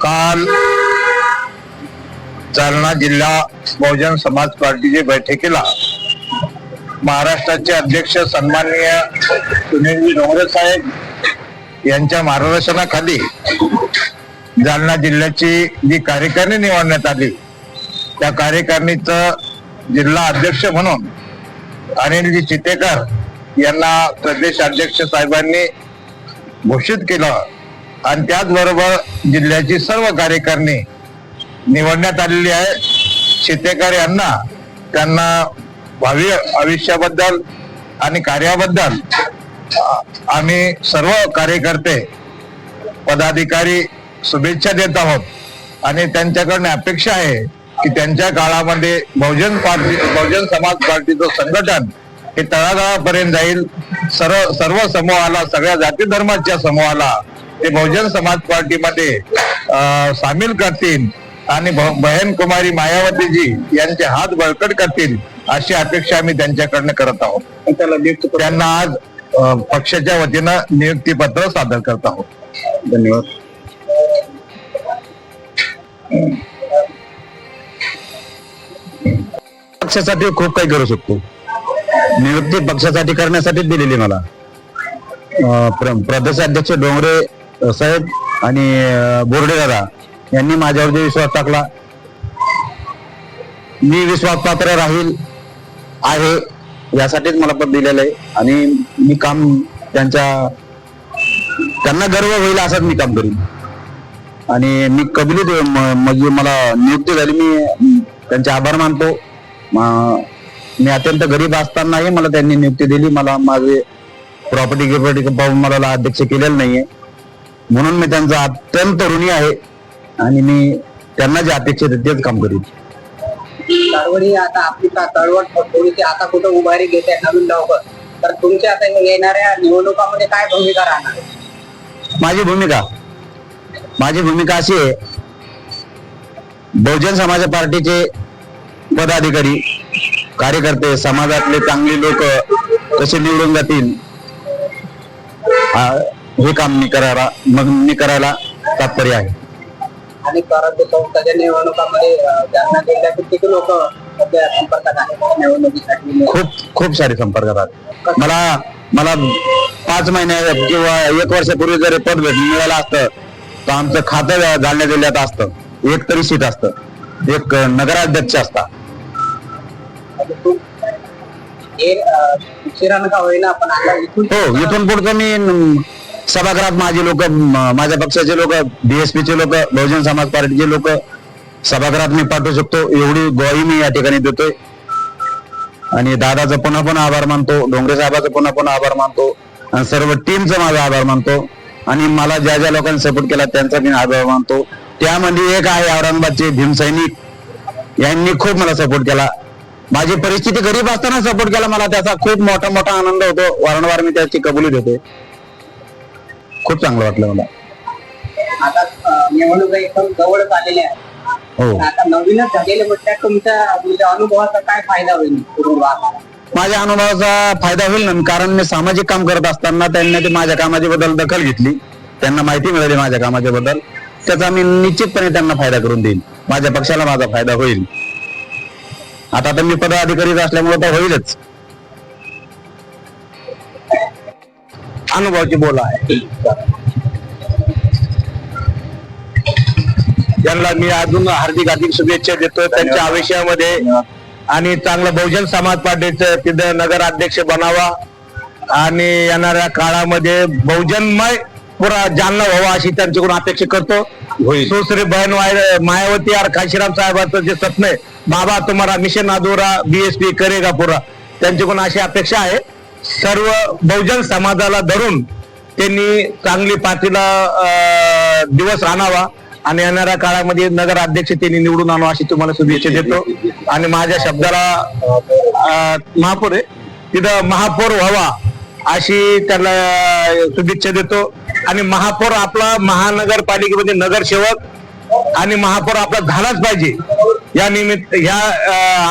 काल जालना जिल्हा बहुजन समाज पार्टीच्या बैठकीला महाराष्ट्राचे अध्यक्ष सन्माननीय सुनीलजी डोंगरे साहेब यांच्या मार्गदर्शनाखाली जालना जिल्ह्याची जी कार्यकारिणी निवडण्यात आली त्या कार्यकारिणीचं जिल्हा अध्यक्ष म्हणून अनिलजी चितेकर यांना प्रदेश अध्यक्ष साहेबांनी घोषित केलं. आणि त्याचबरोबर जिल्ह्याची सर्व कार्यकारिणी निवडण्यात आलेली आहे. चितेकर यांना त्यांना भावी आयुष्याबद्दल आणि कार्याबद्दल आम्ही सर्व कार्यकर्ते पदाधिकारी शुभेच्छा देत आहोत. आणि त्यांच्याकडनं अपेक्षा आहे की त्यांच्या काळामध्ये बहुजन पार्टी बहुजन समाज पार्टीचं संघटन हे तळागाळापर्यंत जाईल. सर्व सर्व समूहाला सगळ्या जाती धर्माच्या समूहाला ते बहुजन समाज पार्टीमध्ये सामील करतील आणि बहन कुमारी मायावतीजी यांचे हात बळकट करतील अशी अपेक्षा आम्ही त्यांच्याकडनं करत आहोत. त्यांना आज पक्षाच्या वतीनं नियुक्ती पत्र सादर करत आहोत. धन्यवाद. पक्षासाठी खूप काही करू शकतो. नियुक्ती पक्षासाठी करण्यासाठी दिलेली मला. प्रदेशाध्यक्ष डोंगरे साहेब आणि बोर्डे दादा यांनी माझ्यावरती विश्वास टाकला मी विश्वासपात्र राहील आहे यासाठीच मला पद दिलेलं आहे आणि मी काम त्यांच्या त्यांना गर्व होईल असंच मी काम करीन. आणि मी कबिलीत म्हणजे मला नियुक्ती झाली मी त्यांचे आभार मानतो. मी अत्यंत गरीब असतानाही मला त्यांनी नियुक्ती दिली मला माझे प्रॉपर्टी गिप्रॉपर्टी पाहून मला अध्यक्ष केलेलं नाहीये. म्हणून मी त्यांचा अत्यंत ऋणी आहे आणि मी त्यांना जे अपेक्षित आहे तेच काम करीन. दारवडी आता आपली चळवळ थोडीशी आता कुठं उभारी घेते नवीन लवकर तर तुमच्या आता येणाऱ्या निवडणुकामध्ये काय भूमिका राहणार? माझी भूमिका? माझी भूमिका अशी आहे बहुजन समाज पार्टीचे पदाधिकारी कार्यकर्ते समाजातले चांगले लोक कसे निवडून जातील हे काम मी करायला मग मी करायला तात्पर्य आहे. आणि परंतु संस्थाच्या निवडणुकामध्ये जालना किती लोक सध्या संपर्कात आहेत? निवडणुकीसाठी खूप खूप सारे संपर्कात आहेत. मला मला पाच महिन्या किंवा एक वर्षापूर्वी जर पद भेट मिळालं असतं तर आमचं खातं जालन्या जिल्ह्यात असतं. एक तरी सीट असतं. एक नगराध्यक्ष असता हे इथून पुढचं मी सभागृहात माझे लोक माझ्या पक्षाचे लोक बीएसपीचे लोक बहुजन समाज पार्टीचे लोक सभागृहात मी पाठवू शकतो. एवढी गोळी मी या ठिकाणी देतोय. आणि दादाचा पुन्हा पुन्हा आभार मानतो डोंगरे साहेबाचा पुन्हा पुन्हा आभार मानतो आणि सर्व टीमचा माझा आभार मानतो. आणि मला ज्या ज्या लोकांनी सपोर्ट केला त्यांचा मी आभार मानतो. त्यामध्ये एक आहे औरंगाबादचे भीमसैनिक यांनी खूप मला सपोर्ट केला. माझी परिस्थिती गरीब असताना सपोर्ट केला मला. त्याचा खूप मोठा मोठा आनंद होतो. वारंवार मी त्याची कबुली देते खूप चांगलं वाटलं मला. आता अं, निवडणुका एकदम जवळच आलेल्या आहेत. हो. आता नवीनच झालेले म्हटल्या तुमच्या म्हणजे अनुभवाचा काय फायदा होईल? माझ्या अनुभवाचा फायदा होईल ना कारण मी सामाजिक काम करत असताना त्यांनी ते माझ्या कामाच्या बद्दल दखल घेतली. त्यांना माहिती मिळाली माझ्या कामाच्या बद्दल त्याचा मी निश्चितपणे त्यांना फायदा करून देईन. माझ्या पक्षाला माझा फायदा होईल. आता तर मी पदाधिकारीच असल्यामुळे तर होईलच. अनुभवाची बोल आहे. त्यांना मी अजून हार्दिक हार्दिक शुभेच्छा देतो. त्यांच्या आयुष्यामध्ये आणि चांगलं बहुजन समाज पार्टीचं तिथं नगराध्यक्ष बनावा. आणि येणाऱ्या काळामध्ये बहुजनमय पुरा जालना व्हावा अशी त्यांच्याकडून अपेक्षा करतो. सुश्री बहन मायावती आर काशीराम साहेबांचं जे स्वप्न आहे बाबा तुम्हाला मिशन अधुरा बीएसपी करेगा पुरा त्यांच्याकडून अशी अपेक्षा आहे. सर्व बहुजन समाजाला धरून त्यांनी चांगली पार्टीला दिवस आणावा आणि येणाऱ्या काळामध्ये नगर अध्यक्ष त्यांनी निवडून आणवा अशी तुम्हाला शुभेच्छा देतो. आणि माझ्या शब्दाला महापौर आहे. तिथं महापौर व्हावा अशी त्याला शुभेच्छा देतो. आणि महापौर आपला महानगरपालिकेमध्ये नगरसेवक आणि महापौर आपला झालाच पाहिजे. या निमित्त ह्या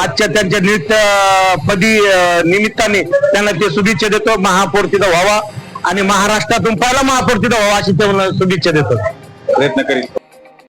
आजच्या त्यांच्या निमित्त पदी निमित्ताने त्यांना ते शुभेच्छा देतो. महापौर तिथं व्हावा. आणि महाराष्ट्रातून पहिला महापौर तिथं व्हावा अशी त्यांना शुभेच्छा देतो. प्रयत्न करीत